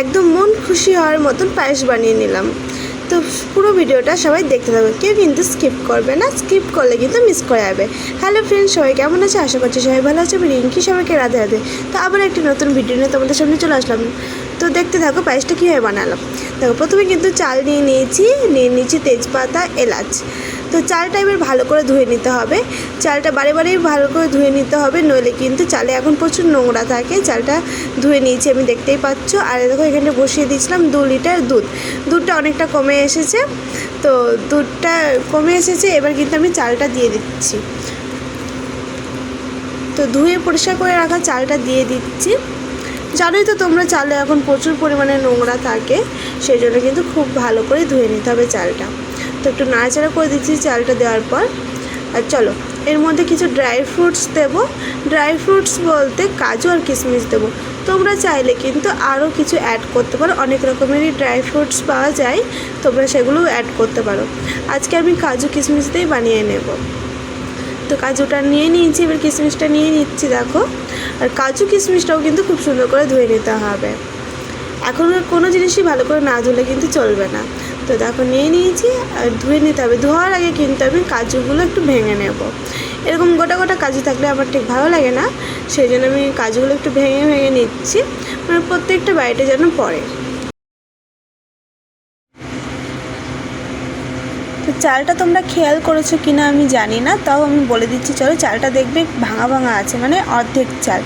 একদম মন খুশি হওয়ার মতন পায়েস বানিয়ে নিলাম। তো পুরো ভিডিওটা সবাই দেখতে থাকবে কেউ কিন্তু স্কিপ করবে না স্কিপ করলে কিন্তু মিস করে যাবে। হ্যালো ফ্রেন্ড সবাই কেমন আছে? আশা করছি সবাই ভালো আছে। আমি রিঙ্কি সবাইকে রাধে রাধে। তো আবার একটি নতুন ভিডিও নিয়ে তোমাদের সামনে চলে আসলাম। তো দেখতে থাকো পায়েসটা কীভাবে বানালাম। দেখো, প্রথমে কিন্তু চাল নিয়ে নিয়েছি নিয়ে নিয়েছি তেজপাতা, এলাচ। তো চালটা এবার ভালো করে ধুয়ে নিতে হবে। চালটা বারে বারেই ভালো করে ধুয়ে নিতে হবে, নইলে কিন্তু চালে এখন প্রচুর নোংরা থাকে। চালটা ধুয়ে নিয়েছি আমি, দেখতেই পাচ্ছ। আর দেখো, এখানে বসিয়ে দিয়েছিলাম দু লিটার দুধ। দুধটা অনেকটা কমে এসেছে। তো দুধটা কমে এসেছে, এবার কিন্তু আমি চালটা দিয়ে দিচ্ছি। তো ধুয়ে পরিষ্কার করে রাখা চালটা দিয়ে দিচ্ছি। জানোই তো তোমরা চালে এখন প্রচুর পরিমাণে নোংরা থাকে, সেই জন্য কিন্তু খুব ভালো করে ধুয়ে নিতে হবে চালটা। তো একটু নাড়াচাড়া করে দিচ্ছি চালটা দেওয়ার পর। আর চলো, এর মধ্যে কিছু ড্রাই ফ্রুটস দেবো। ড্রাই ফ্রুটস বলতে কাজু আর কিশমিশ দেবো। তোমরা চাইলে কিন্তু আরও কিছু অ্যাড করতে পারো। অনেক রকমেরই ড্রাই ফ্রুটস পাওয়া যায়। তোমরা সেগুলোও অ্যাড করতে পারো। আজকে আমি কাজু কিশমিশ দিয়েই বানিয়ে নেব। তো কাজুটা নিয়ে নিয়েছি, এবার কিশমিশটা নিয়ে নিচ্ছি, দেখো। আর কাজু কিশমিশটাও কিন্তু খুব সুন্দর করে ধুয়ে নিতে হবে। এখন কোনো জিনিসই ভালো করে না ধুলে কিন্তু চলবে না। তো দেখো নিয়ে নিয়েছি, আর ধুয়ে নিতে হবে। ধোয়ার আগে কিন্তু আমি কাজুগুলো একটু ভেঙে নেব। এরকম গোটা গোটা কাজু থাকলে আমার ঠিক ভালো লাগে না, সেই জন্য আমি কাজুগুলো একটু ভেঙে ভেঙে নিচ্ছি। মানে প্রত্যেকটা বাড়িতে যেন পড়ে। তো চালটা তোমরা খেয়াল করেছ কি না আমি জানি না, তাও আমি বলে দিচ্ছি, চলো চালটা দেখবে ভাঙা ভাঙা আছে মানে অর্ধেক চাল।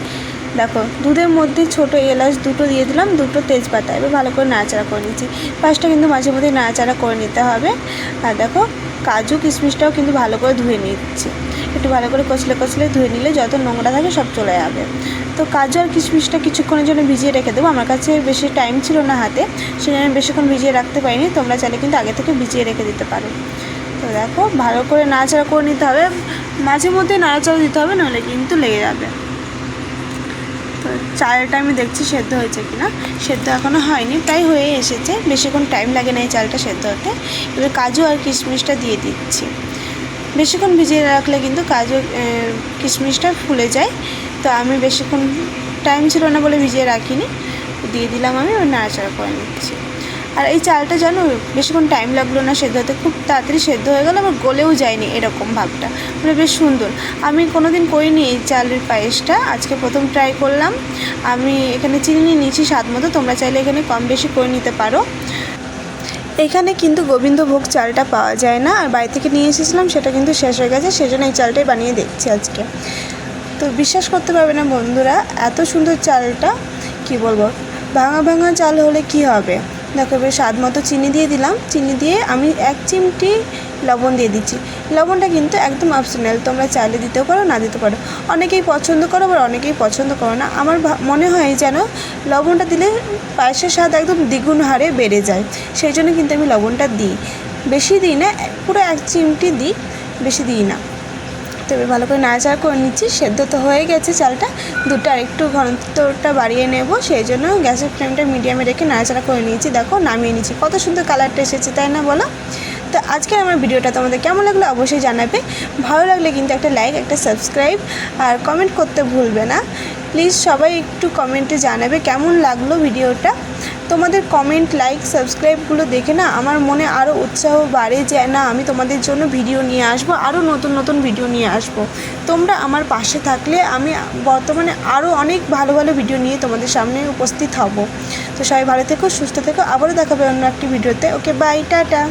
দেখো, দুধের মধ্যে ছোট এলাচ দুটো দিয়ে দিলাম, দুটো তেজপাতা। এবার ভালো করে নাড়াচাড়া করে নিচ্ছি। পাঁচটা কিন্তু মাঝে মধ্যে নাড়াচাড়া করে নিতে হবে। আর দেখো, কাজু কিশমিশটাও কিন্তু ভালো করে ধুয়ে নিচ্ছি। একটু ভালো করে কচলে কচলে ধুয়ে নিলে যত নোংরা থাকে সব চলে যাবে। তো কাজু আর কিশমিশটা কিছুক্ষণের জন্য ভিজিয়ে রেখে দেবো। আমার কাছে বেশি টাইম ছিল না হাতে সেই জন্য আমি বেশিক্ষণ ভিজিয়ে রাখতে পারিনি। তোমরা চাইলে কিন্তু আগে থেকে ভিজিয়ে রেখে দিতে পারো। তো দেখো, ভালো করে নাড়াচাড়া করে নিতে হবে। মাঝে মধ্যে নাড়াচাড়া দিতে হবে, নাহলে কিন্তু লেগে যাবে। তো চালটা আমি দেখছি সেদ্ধ হয়েছে কি না সেদ্ধ এখনও হয়নি প্রায় হয়ে এসেছে। বেশিক্ষণ টাইম লাগে না এই চালটা সেদ্ধ হতে। এবার কাজু আর কিশমিশটা দিয়ে দিচ্ছি। বেশিক্ষণ ভিজিয়ে রাখলে কিন্তু কাজু কিশমিশটা ফুলে যায়। তো আমি বেশিক্ষণ টাইম ছিল না বলে ভিজিয়ে রাখিনি। দিয়ে দিলাম আমি ওর নাড়াচাড়া করে নিচ্ছি। আর এই চালটা জানো, বেশিক্ষণ টাইম লাগল না সেদ্ধ হতে খুব তাড়াতাড়ি সেদ্ধ হয়ে গেল, আবার গলেও যায়নি এরকম ভাবটা। মানে বেশ সুন্দর। আমি কোনো দিন করিনি এই চালের পায়েসটা, আজকে প্রথম ট্রাই করলাম। আমি এখানে চিনি নিয়ে নিয়েছি স্বাদ মতো, তোমরা চাইলে এখানে কম বেশি করে নিতে পারো। এখানে কিন্তু গোবিন্দভোগ চালটা পাওয়া যায় না, আর বাড়ি থেকে নিয়ে এসেছিলাম, সেটা কিন্তু শেষ হয়ে গেছে, সেজন্য এই চালটাই বানিয়ে দেখছি আজকে। তো বিশ্বাস করতে পারবে না বন্ধুরা, এত সুন্দর চালটা, কি বলব? ভাঙা ভাঙা চাল হলে কি হবে? দেখো এবার স্বাদ মতো চিনি দিয়ে দিলাম। চিনি দিয়ে আমি এক চিমটি লবণ দিয়ে দিচ্ছি। লবণটা কিন্তু একদম অপশনাল তোমরা চাইলে দিতেও পারো, না দিতে পারো। অনেকেই পছন্দ করো আবার অনেকেই পছন্দ করো না। আমার মনে হয় যেন লবণটা দিলে পায়েসের স্বাদ একদম দ্বিগুণ হারে বেড়ে যায়। সেই জন্য কিন্তু আমি লবণটা দিই। বেশি দিই না, পুরো এক চিমটি দিই, বেশি দিই না। তো এবার ভালো করে নাড়াচাড়া করে নিচ্ছি, সেদ্ধ তো হয়ে গেছে চালটা। দুধটা আরেকটু ঘনত্বটা বাড়িয়ে নেব, সেই জন্য গ্যাসের ফ্লেমটা মিডিয়ামে রেখে নাড়াচাড়া করে নিয়েছি, দেখো নামিয়ে নিচ্ছি কত সুন্দর কালারটা এসেছে, তাই না বলো? তো আজকে আমার ভিডিওটা তোমাদের কেমন লাগল অবশ্যই জানাবে, ভালো লাগলে কিন্তু একটা লাইক, একটা সাবস্ক্রাইব, আর কমেন্ট করতে ভুলবে না। প্লিজ সবাই একটু কমেন্টে জানাবে কেমন লাগল ভিডিওটা। তোমাদের কমেন্ট লাইক সাবস্ক্রাইবগুলো দেখে না আমার মনে আরও উৎসাহ বাড়ে যে না, আমি তোমাদের জন্য ভিডিও নিয়ে আসব আরও নতুন নতুন ভিডিও নিয়ে আসব। তোমরা আমার পাশে থাকলে আমি বর্তমানে আরও অনেক ভালো ভালো ভিডিও নিয়ে তোমাদের সামনে উপস্থিত হব। তো সবাই ভালো থেকো, সুস্থ থেকো, আবারও দেখাবে অন্য একটি ভিডিওতে ওকে বাই টাটা।